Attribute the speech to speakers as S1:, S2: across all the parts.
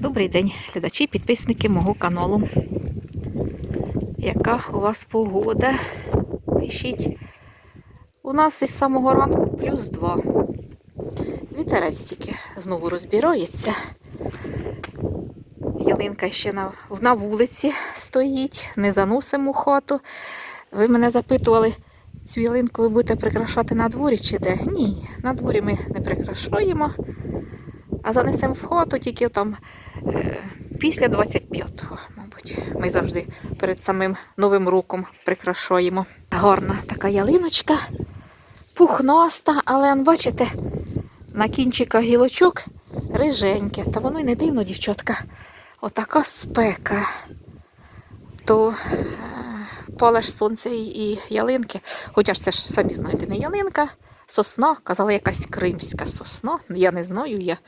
S1: Добрий день, глядачі, підписники мого каналу. Яка у вас погода? Пишіть. У нас із самого ранку плюс 2. Вітерець тільки знову розбирається. Ялинка ще на, на вулиці стоїть, не заносимо хату. Ви мене запитували, цю ялинку ви будете прикрашати на дворі чи де? Ні, на дворі ми не прикрашаємо, а занесемо в хату тільки там е, після 25-го, мабуть. Ми завжди перед самим Новим роком прикрашаємо. Гарна така ялиночка, пухнаста, але бачите, на кінчиках гілочок риженьке. Та воно й не дивно, дівчатка. Отака спека. То е, палеш сонце і ялинки. Хоча ж це ж самі знаєте, не ялинка, сосна, казала якась кримська сосна. Я не знаю, я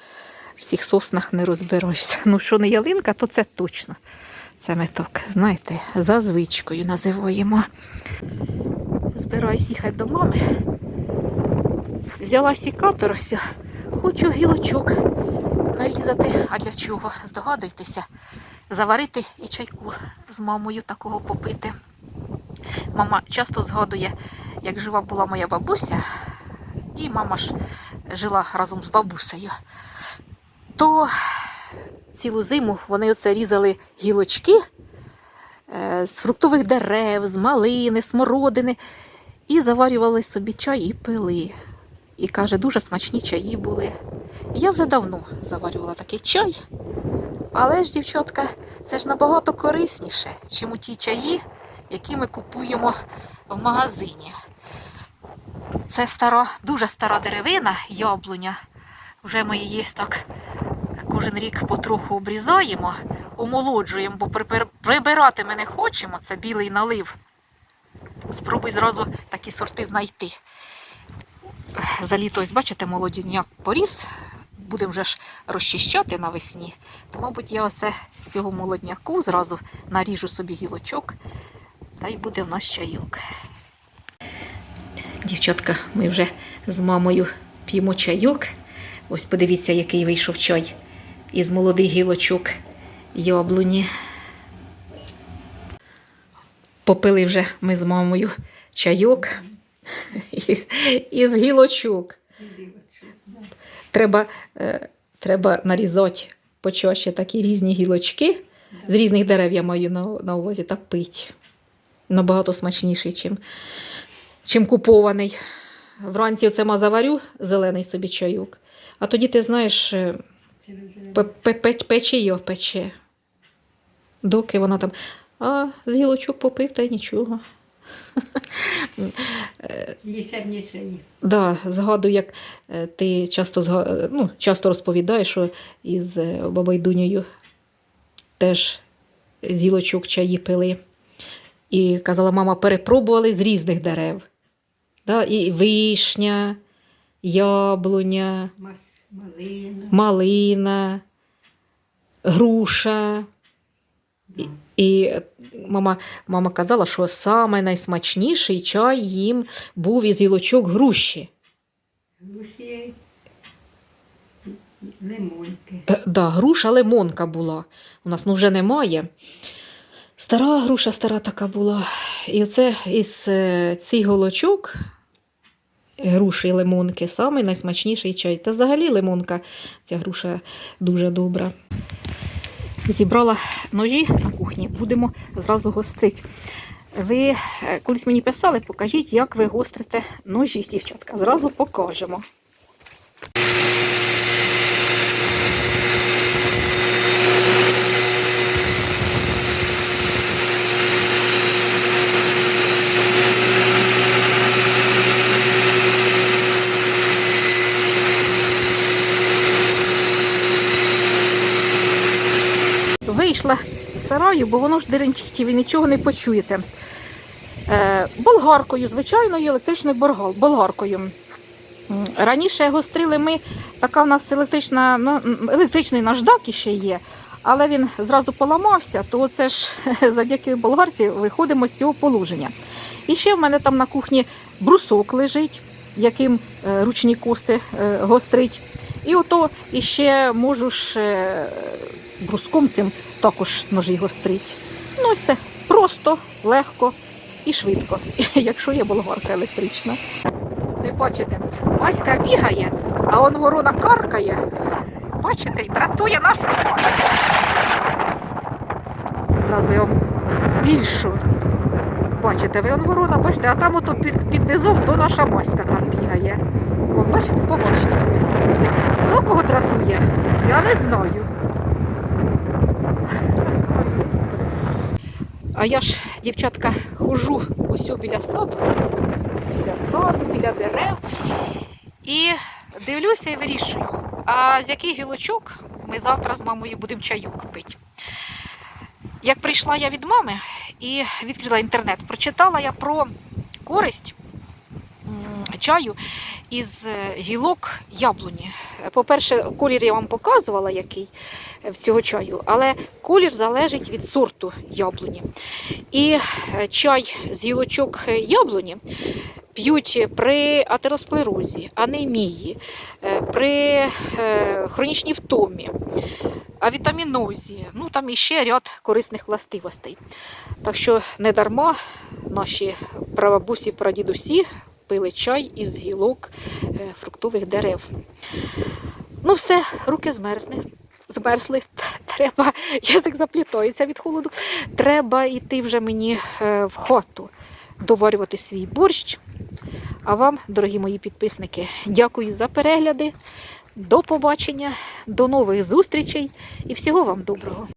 S1: в цих соснах не розберуся. Ну, що не ялинка, то це точно. Це ми так, знаєте, за звичкою називаємо. Збираюсь їхати до мами. Взяла сікатор ось, хочу гілочок нарізати. А для чого? Здогадуйтеся, заварити і чайку з мамою такого попити. Мама часто згадує, як жива була моя бабуся, і мама ж жила разом з бабусею. То цілу зиму вони оце різали гілочки е, з фруктових дерев, з малини, смородини, і заварювали собі чай і пили. І каже, дуже смачні чаї були. Я вже давно заварювала такий чай. Але ж, дівчатка, це ж набагато корисніше, чим у ті чаї, які ми купуємо в магазині. Це стара, дуже стара деревина, яблуня. Вже ми її так кожен рік потроху обрізаємо, омолоджуємо, бо прибирати ми не хочемо. Це білий налив. Спробуй зразу такі сорти знайти. За літо, ось бачите, молодняк поріс. Будемо вже ж розчищати навесні. То, мабуть, я оце з цього молодняку зразу наріжу собі гілочок, та й буде в нас чайок. Дівчатка, ми вже з мамою п'ємо чайок. Ось подивіться, який вийшов чай із молодих гілочок яблуні. Попили вже ми з мамою чайок із, із гілочок. Треба, е, треба нарізати почаще такі різні гілочки. З різних дерев я маю на, на увазі та пить. Набагато смачніший, чим, чим купований. Вранці оце ма заварю зелений собі чайок. А тоді ти знаєш, е, пе- пе- пе- пече його пече. Доки вона там, а з гілочок попив та й нічого. Да, згадую, як е, ти часто, е, ну, часто розповідаєш, що із бабайдунею теж з гілочок чаї пили. І казала, мама, перепробували з різних дерев. Да, і вишня, яблуня,
S2: Малина.
S1: малина, груша. І, і мама, мама казала, що саме найсмачніший чай їм був із гілочок груші.
S2: Гусі. Лимонки.
S1: Е, Да, груша лимонка була. У нас ну, вже немає. Стара груша, стара така була. І оце із е, цих голочок, груші лимонки, самий найсмачніший чай. Та взагалі лимонка, ця груша дуже добра. Зібрала ножі на кухні, будемо зразу гострити. Ви е, колись мені писали, покажіть, як ви гострите ножі, дівчатка. Зразу покажемо. Вийшла з сараю, бо воно ж деренчить, і ви нічого не почуєте. Е, болгаркою, звичайною електричною болгаркою. Раніше гострили ми, така в нас електрична, ну, електричний наждак іще є, але він зразу поламався, то це ж завдяки болгарці виходимо з цього положення. І ще в мене там на кухні брусок лежить, яким е, ручні коси е, гострить. І ото іще можу ж бруском цим також ножі гострить. Ну все. Просто, легко і швидко, якщо є болгарка електрична. Не бачите, Маська бігає, а он ворона каркає. Бачите, і дратує нашу Маську. Зразу я вам збільшу. Бачите, ви он ворона, бачите, а там ото під, під низом то наша Маська там бігає. О, бачите, побачили. Хто кого дратує, я не знаю. А я ж, дівчатка, хожу ось біля саду, ось біля саду, біля дерев. І дивлюся і вирішую, а з яких гілочок ми завтра з мамою будемо чаю пити. Як прийшла я від мами і відкрила інтернет, прочитала я про користь чаю із е, гілок яблуні. По-перше, колір я вам показувала, який е, в цього чаю, але колір залежить від сорту яблуні. І е, чай з гілочок яблуні п'ють при атеросклерозі, анемії, при хронічній втомі, авітамінозі, ну там іще ряд корисних властивостей. Так що не дарма наші прабабусі, прадідусі пили чай із гілок е, фруктових дерев. Ну все, руки змерзли. Змерзли, треба, язик заплітається від холоду. Треба йти вже мені е, в хату доварювати свій борщ. А вам, дорогі мої підписники, дякую за перегляди. До побачення, до нових зустрічей і всього вам доброго.